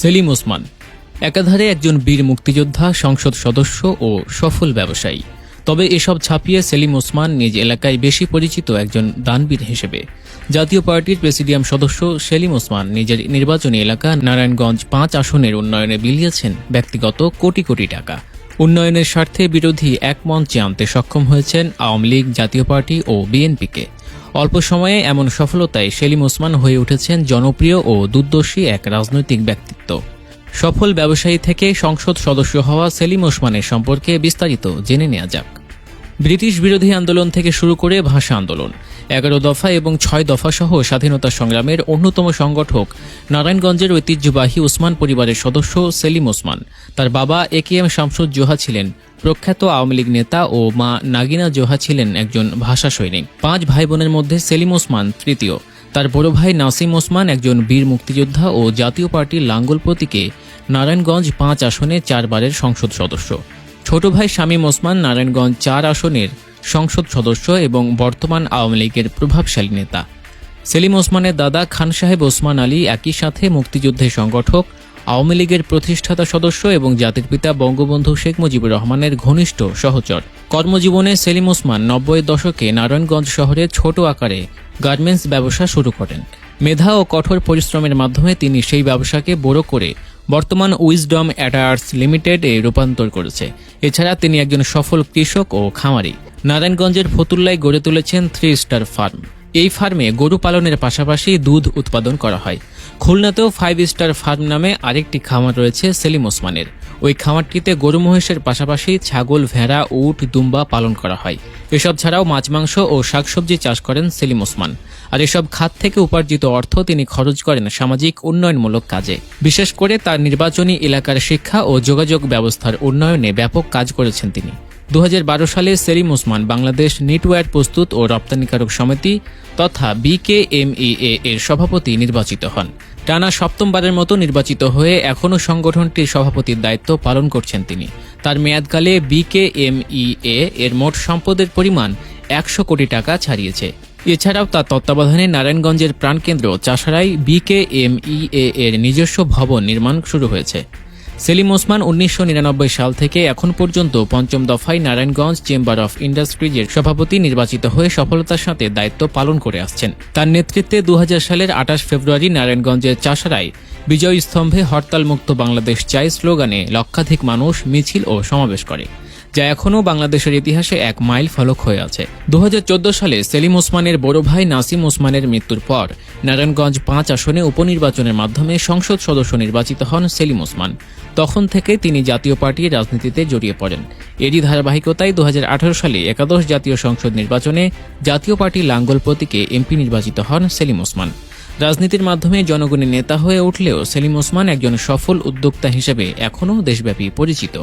সেলিম ওসমান, একাধারে একজন বীর মুক্তিযোদ্ধা, সংসদ সদস্য ও সফল ব্যবসায়ী। তবে এসব ছাপিয়ে সেলিম ওসমান নিজ এলাকায় বেশি পরিচিত একজন দানবীর হিসেবে। জাতীয় পার্টির প্রেসিডিয়াম সদস্য সেলিম ওসমান নিজের নির্বাচনী এলাকা নারায়ণগঞ্জ পাঁচ আসনের উন্নয়নে বিলিয়েছেন ব্যক্তিগত কোটি কোটি টাকা। উন্নয়নের স্বার্থে বিরোধী এক মঞ্চে আনতে সক্ষম হয়েছেন আওয়ামী লীগ, জাতীয় পার্টি ও বিএনপিকে। অল্প সময়ে এমন সফলতায় সেলিম ওসমান হয়ে উঠেছেন জনপ্রিয় ও দুর্দর্শী এক রাজনৈতিক ব্যক্তিত্ব। সফল ব্যবসায়ী থেকে সংসদ সদস্য হওয়া সেলিম ওসমানের সম্পর্কে বিস্তারিত জেনে নেওয়া যাক। ব্রিটিশ বিরোধী আন্দোলন থেকে শুরু করে ভাষা আন্দোলন। এগারো দফা এবং ছয় দফা সহ স্বাধীনতা সংগ্রামের অন্যতম সংগঠক নারায়ণগঞ্জের ঐতিহ্যবাহী ওসমান পরিবারের সদস্য সেলিম ওসমান। তার বাবা A K M Shamsud Zoha ছিলেন। প্রখ্যাত আওয়ামী লীগ নেতা ও মা নাগিনা জোহা ছিলেন একজন ভাষা সৈনিক। পাঁচ ভাই বোনের মধ্যে সেলিম ওসমান তৃতীয়। তার বড় ভাই নাসিম ওসমান একজন বীর মুক্তিযোদ্ধা ও জাতীয় পার্টির লাঙ্গল প্রতীকে নারায়ণগঞ্জ পাঁচ আসনে চারবারের সংসদ সদস্য। ছোট ভাই শামীম ওসমান নারায়ণগঞ্জ চার আসনের সংসদ সদস্য এবং বর্তমান আওয়ামী লীগের প্রভাবশালী নেতা। সেলিম ওসমানের দাদা খান সাহেব ওসমান আলী একই সাথে মুক্তিযুদ্ধের সংগঠক, আওয়ামী লীগের প্রতিষ্ঠাতা সদস্য এবং জাতির পিতা বঙ্গবন্ধু শেখ মুজিবুর রহমানের ঘনিষ্ঠ সহচর। কর্মজীবনে সেলিম ওসমান নব্বইয়ের দশকে নারায়ণগঞ্জ শহরে ছোট আকারে গার্মেন্টস ব্যবসা শুরু করেন। মেধা ও কঠোর পরিশ্রমের মাধ্যমে তিনি সেই ব্যবসাকে বড় করে বর্তমান উইজডম অ্যাটায়ার্স লিমিটেড এ রূপান্তর করেছে। এছাড়া তিনি একজন সফল কৃষক ও খামারি। নারায়ণগঞ্জের ফতুল্লায় গড়ে তুলেছেন থ্রি স্টার ফার্ম। এই ফার্মে গরু পালনের পাশাপাশি দুধ উৎপাদন করা হয়। খুলনাতেও ফাইভ স্টার ফার্ম নামে আরেকটি খামার রয়েছে সেলিম ওসমানের। ওই খামারটিতে গরু মহিষের পাশাপাশি ছাগল, ভেড়া, উট, দুম্বা পালন করা হয়। এসব ছাড়াও মাছ, মাংস ও শাকসবজি চাষ করেন সেলিম ওসমান। আর এসব খাত থেকে উপার্জিত অর্থ তিনি খরচ করেন সামাজিক উন্নয়নমূলক কাজে। বিশেষ করে তার নির্বাচনী এলাকার শিক্ষা ও যোগাযোগ ব্যবস্থার উন্নয়নে ব্যাপক কাজ করেছেন তিনি। দু হাজার বারো সালে সেলিম ওসমান বাংলাদেশ নিটওয়্যার প্রস্তুত ও রপ্তানিকারক সমিতি তথা বিকেএমইএ এর সভাপতি নির্বাচিত হন। টানা সপ্তমবারের মতো নির্বাচিত হয়ে এখনও সংগঠনটির সভাপতির দায়িত্ব পালন করছেন তিনি। তার মেয়াদকালে বিকেএমইএ এর মোট সম্পদের পরিমাণ একশো কোটি টাকা ছাড়িয়েছে। এছাড়াও তার তত্ত্বাবধানে নারায়ণগঞ্জের প্রাণকেন্দ্র চাষারাই বিকেএমইএ এর নিজস্ব ভবন নির্মাণ শুরু হয়েছে। সেলিম ওসমান উনিশশো নিরানব্বই সাল থেকে এখন পর্যন্ত পঞ্চম দফায় নারায়ণগঞ্জ চেম্বার অফ ইন্ডাস্ট্রিজের সভাপতি নির্বাচিত হয়ে সফলতার সাথে দায়িত্ব পালন করে আসছেন। তার নেতৃত্বে দু হাজার সালের আঠাশ ফেব্রুয়ারি নারায়ণগঞ্জের চাষারায় বিজয় স্তম্ভে হরতাল মুক্ত বাংলাদেশ চাই স্লোগানে লক্ষাধিক মানুষ মিছিল ও সমাবেশ করে। যা এখনও বাংলাদেশের ইতিহাসে এক মাইল ফলক হয়ে আছে। দু হাজার চোদ্দ সালে সেলিম ওসমানের বড় ভাই নাসিম ওসমানের মৃত্যুর পর নারায়ণগঞ্জ পাঁচ আসনে উপনির্বাচনের মাধ্যমে সংসদ সদস্য নির্বাচিত হন সেলিম ওসমান। তখন থেকে তিনি জাতীয় পার্টির রাজনীতিতে জড়িয়ে পড়েন। এরই ধারাবাহিকতায় দু হাজার আঠারো সালে একাদশ জাতীয় সংসদ নির্বাচনে জাতীয় পার্টি লাঙ্গল প্রতীকে এমপি নির্বাচিত হন সেলিম ওসমান। রাজনীতির মাধ্যমে জনগণের নেতা হয়ে উঠলেও সেলিম ওসমান একজন সফল উদ্যোক্তা হিসেবে এখনও দেশব্যাপী পরিচিত।